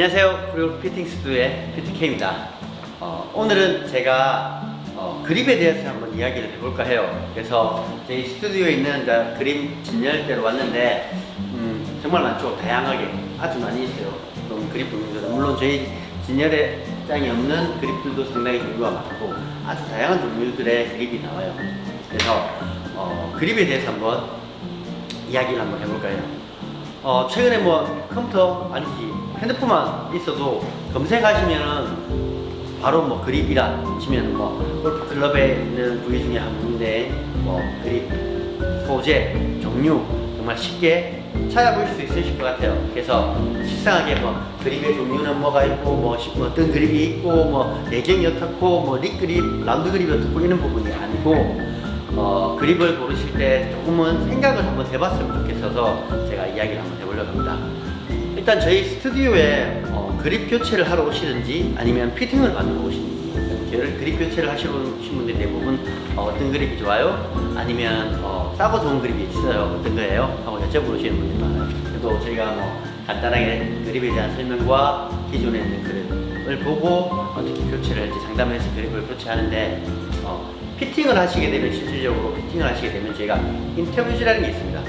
안녕하세요. 그리고 피팅 스튜디오의 피팅케입니다. 어, 오늘은 제가 어, 그립에 대해서 한번 이야기를 해볼까 해요. 그래서 저희 스튜디오에 있는 그림 진열대로 왔는데 음, 정말 많죠. 다양하게 아주 많이 있어요. 그럼 그립 종류들은 물론 저희 진열의 장이 없는 그립들도 상당히 종류가 많고 아주 다양한 종류들의 그립이 나와요. 그래서 어, 그립에 대해서 한번 이야기를 한번 해볼까 해요. 어, 최근에 뭐 컴퓨터 아니지 핸드폰만 있어도 검색하시면은 바로 뭐 그립이라 치면 뭐 골프 클럽에 있는 부위 중에 한 군데 뭐 그립 소재 종류 정말 쉽게 찾아볼 수 있으실 것 같아요. 그래서 식상하게 뭐 그립의 종류는 뭐가 있고 뭐 어떤 그립이 있고 뭐 내경이 어떻고 뭐립 그립, 라운드 그립이 어떻고 이런 부분이 아니고 어, 그립을 고르실 때 조금은 생각을 한번 해봤으면 좋겠어서 제가 이야기를 한번 해보려고 합니다. 일단 저희 스튜디오에 어, 그립 교체를 하러 오시든지 아니면 피팅을 받으러 오시든지 저를 그립 교체를 오신 분들이 대부분 어, 떤 그립이 좋아요? 아니면 어, 싸고 좋은 그립이 있어요? 어떤 거예요? 하고 여쭤보시는 분들이 많아요. 그래도 저희가 뭐 간단하게 그립에 대한 설명과 기존에 있는 그립을 보고 어떻게 교체를 할지 상담해서 그립을 교체하는데 어, 피팅을 하시게 되면 실질적으로 피팅을 하시게 되면 저희가 인터뷰지라는 게 있습니다.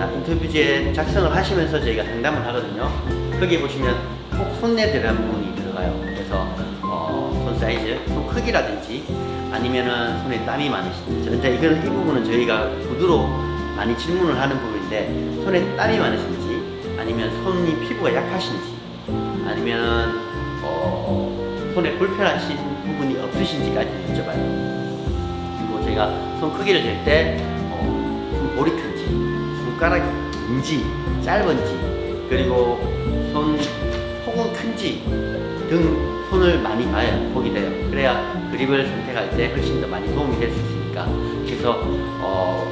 자, 인터뷰지에 작성을 하시면서 저희가 상담을 하거든요. 거기 보시면 꼭 손에 대한 부분이 들어가요. 그래서 어, 손 사이즈, 손 크기라든지 아니면은 손에 땀이 많으신지. 이거는 이 부분은 저희가 구두로 많이 질문을 하는 부분인데 손에 땀이 많으신지 아니면 손이 피부가 약하신지 아니면 어, 손에 불편하신 부분이 없으신지까지 여쭤봐요. 그리고 제가 손 크기를 잴때 어, 손볼이 큰 지 손가락이 긴지 짧은지 그리고 손 폭은 큰지 등 손을 많이 봐야 보게 돼요. 그래야 그립을 선택할 때 훨씬 더 많이 도움이 될 수 있으니까. 그래서 어,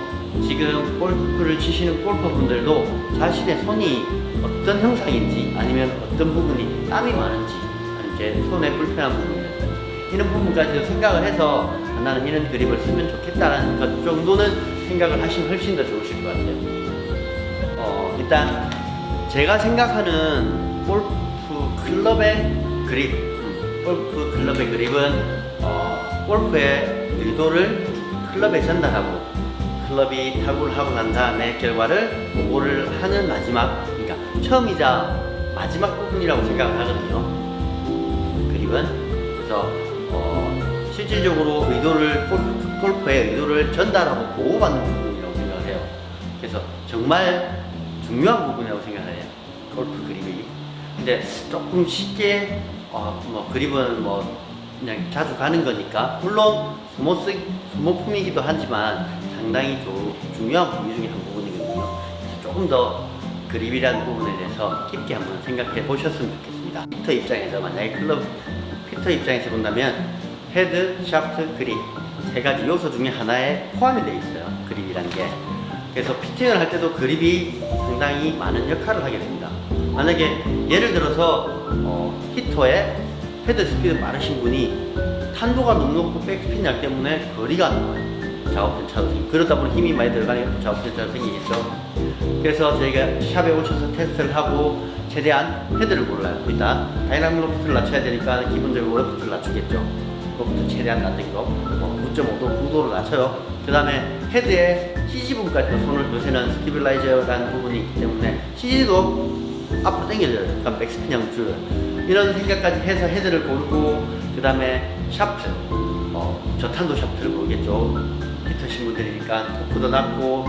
지금 골프를 치시는 골퍼분들도 자신의 손이 어떤 형상인지 아니면 어떤 부분이 땀이 많은지 이제 손에 불편한 부분이라든지 이런 부분까지도 생각을 해서 아, 나는 이런 그립을 쓰면 좋겠다는 것 정도는 생각을 하시면 훨씬 더 좋으실 것 같아요. 어, 일단 제가 생각하는 골프 클럽의 그립, 음, 골프 클럽의 그립은 어, 골프의 의도를 클럽에 전달하고 클럽이 타구를 하고 난 다음에 결과를 보고를 하는 마지막, 그러니까 처음이자 마지막 부분이라고 생각을 하거든요. 그립은 그래서 어, 실질적으로 의도를 골프, 골프의 의도를 전달하고 보호받는 부분이라고 생각을 해요. 그래서 정말 중요한 부분이라고 생각을 해요. 골프 그립이. 근데 조금 쉽게 어, 뭐 그립은 뭐 그냥 자주 가는 거니까 물론 소모 쓰 소모품이기도 하지만 상당히 조, 중요한 부위 중에 한 부분이거든요. 그래서 조금 더 그립이라는 부분에 대해서 깊게 한번 생각해 보셨으면 좋겠습니다. 피터 입장에서 만약에 클럽 피터 입장에서 본다면 헤드, 샤프트, 그립 세 가지 요소 중에 하나에 포함이 되어 있어요. 그립이라는 게. 그래서 피팅을 할 때도 그립이 상당히 많은 역할을 하게 됩니다. 만약에 예를 들어서 어, 히터에 헤드 스피드 빠르신 분이 탄도가 너무 높고 백스핀 약 때문에 거리가 안 나와요. 작업 편 차도 생기고 그러다 보니 힘이 많이 들어가니까 작업 편차가 생기겠죠. 그래서 저희가 샵에 오셔서 테스트를 하고 최대한 헤드를 골라요. 일단 다이나믹 로프트를 낮춰야 되니까 기본적으로 로프트를 낮추겠죠. 로프트 최대한 낮은 거, 뭐 9.5도, 9도로 낮춰요. 그 다음에 헤드의 CG 부분까지 손을 요새는 스티빌라이저라는 부분이 있기 때문에 CG도 앞으로 당겨져요. 그러니까 백스핀형 줄 이런 생각까지 해서 헤드를 고르고 그 다음에 샤프트, 어, 저탄도 샤프트를 고르겠죠. 히터신 분들이니까 토크도 낮고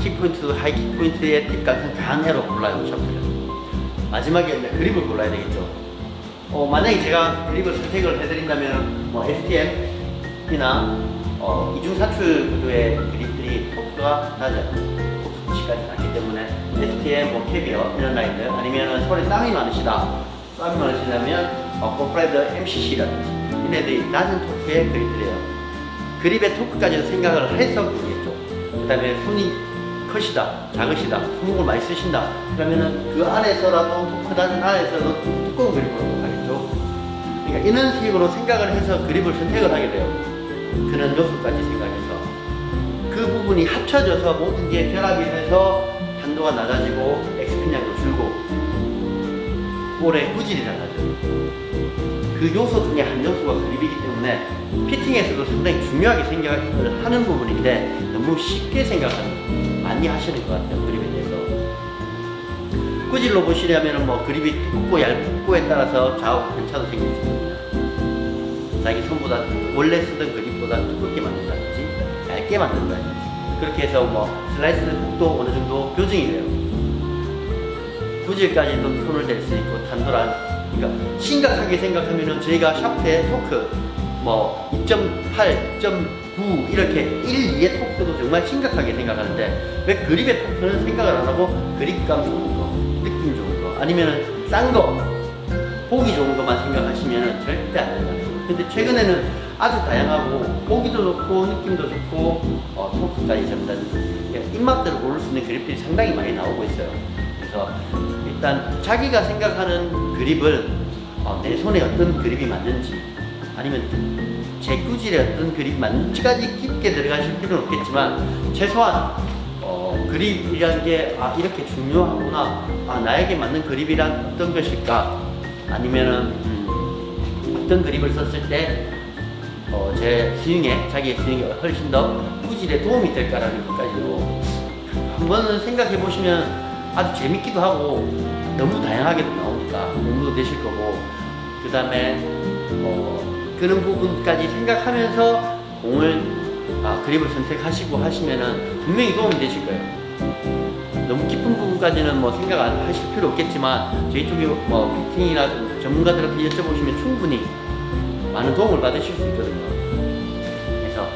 킥포인트도 하이 킥포인트의 팁 같은 강한 애로 골라요 샤프트를. 마지막에 이제 그립을 골라야 되겠죠. 어, 만약에 제가 그립을 선택을 해드린다면 뭐 STM이나 어, 이중 사출 구조의 그립 토크가 낮아요. 수치까지 낮기 때문에 STM, 뭐 캐비어 이런 라인들 아니면 손에 땀이 많으시다. 땀이 많으시다면 어, 고프라이더 MCC라든지 얘네들이 낮은 토크의 그립들이에요. 그립의 토크까지도 생각을 해서 고르겠죠. 그 다음에 손이 크시다, 작으시다, 손목을 많이 쓰신다. 그러면은 그 안에서라도 토크 낮은 안에서도 두꺼운 그립으로 가겠죠. 그러니까 이런 식으로 생각을 해서 그립을 선택을 하게 돼요. 그런 요소까지 생각해서 그 부분이 합쳐져서 모든 게 결합이 돼서 한도가 낮아지고 엑스핀량도 줄고 볼의 구질이 달라져요. 그 요소 중에 한 요소가 그립이기 때문에 피팅에서도 상당히 중요하게 생각을 하는 부분인데 너무 쉽게 생각하는 많이 하시는 것 같아요 그립에 대해서. 구질로 보시려면 뭐 그립이 두껍고 얇고에 따라서 좌우 편차도 생길 수 있거든요 자기 손보다 원래 쓰던 그립보다 두껍게 만든다든지 얇게 만든다든지 그렇게 해서 뭐 슬라이스 폭도 어느 정도 교정이 돼요 구질까지도 손을 댈 수 있고 단도란 그러니까 심각하게 생각하면은 저희가 샤프의 토크 뭐 2.8, 2.9 이렇게 1, 2의 토크도 정말 심각하게 생각하는데 왜 그립의 토크는 생각을 안 하고 그립감 좋은 거, 느낌 좋은 거 아니면은 싼 거, 보기 좋은 것만 생각하시면은 절대 안 거예요. 근데 최근에는 아주 다양하고 보기도 좋고 느낌도 좋고 어, 토크까지 전다든지 입맛대로 고를 수 있는 그립들이 상당히 많이 나오고 있어요. 그래서 일단 자기가 생각하는 그립을 어, 내 손에 어떤 그립이 맞는지 아니면 제 구질에 어떤 그립이 맞는지까지 깊게 들어가실 필요는 없겠지만 최소한 어, 그립이라는 게 아, 이렇게 중요하구나 아, 나에게 맞는 그립이란 어떤 것일까 아니면은 음, 어떤 그립을 썼을 때 어, 제 스윙에 자기의 스윙에 훨씬 더 구질에 도움이 될까라는 것까지도 한번은 생각해 보시면 아주 재밌기도 하고 너무 다양하게도 나오니까 공부도 되실 거고 그 다음에 어, 그런 부분까지 생각하면서 공을 아, 그립을 선택하시고 하시면은 분명히 도움이 되실 거예요. 너무 깊은 부분까지는 뭐 생각 안 하실 필요 없겠지만 저희 쪽에 뭐 피팅이나 좀 전문가들한테 여쭤보시면 충분히 많은 도움을 받으실 수 있거든요. 그래서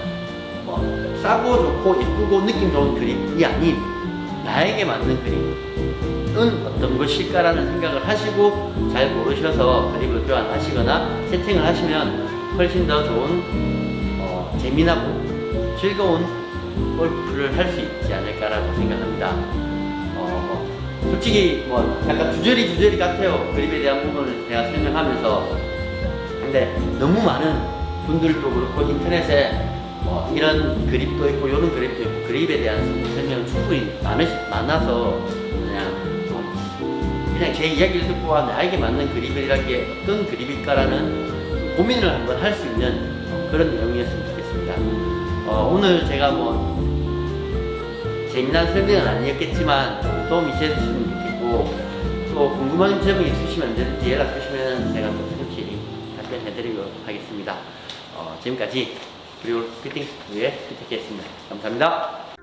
뭐 싸고 좋고 예쁘고 느낌 좋은 그립이 아닌 나에게 맞는 그립은 어떤 것일까라는 생각을 하시고 잘 고르셔서 그립을 교환하시거나 세팅을 하시면 훨씬 더 좋은 어, 재미나고 즐거운 골프를 할 수 있지 않을까라고 생각합니다. 어, 솔직히 뭐 약간 주저리 주저리 같아요. 그립에 대한 부분을 제가 설명하면서 근데 너무 많은 분들도 그렇고 인터넷에 뭐 이런 그립도 있고 이런 그립도 있고 그립에 대한 설명은 충분히 많으시, 많아서 그냥 좀 그냥 제 이야기를 듣고 아, 나에게 맞는 그립이라는 게 어떤 그립일까라는 고민을 한번 할 수 있는 어, 그런 내용이었으면 좋겠습니다. 어, 오늘 제가 뭐 재미난 설명은 아니었겠지만 좀 도움이 되셨으면 좋겠고 또 궁금한 점이 있으시면 언제든지 연락 주시면 드리도록 하겠습니다. 어, 지금까지 그리고 피팅 스튜디오의 피팅했습니다. 감사합니다.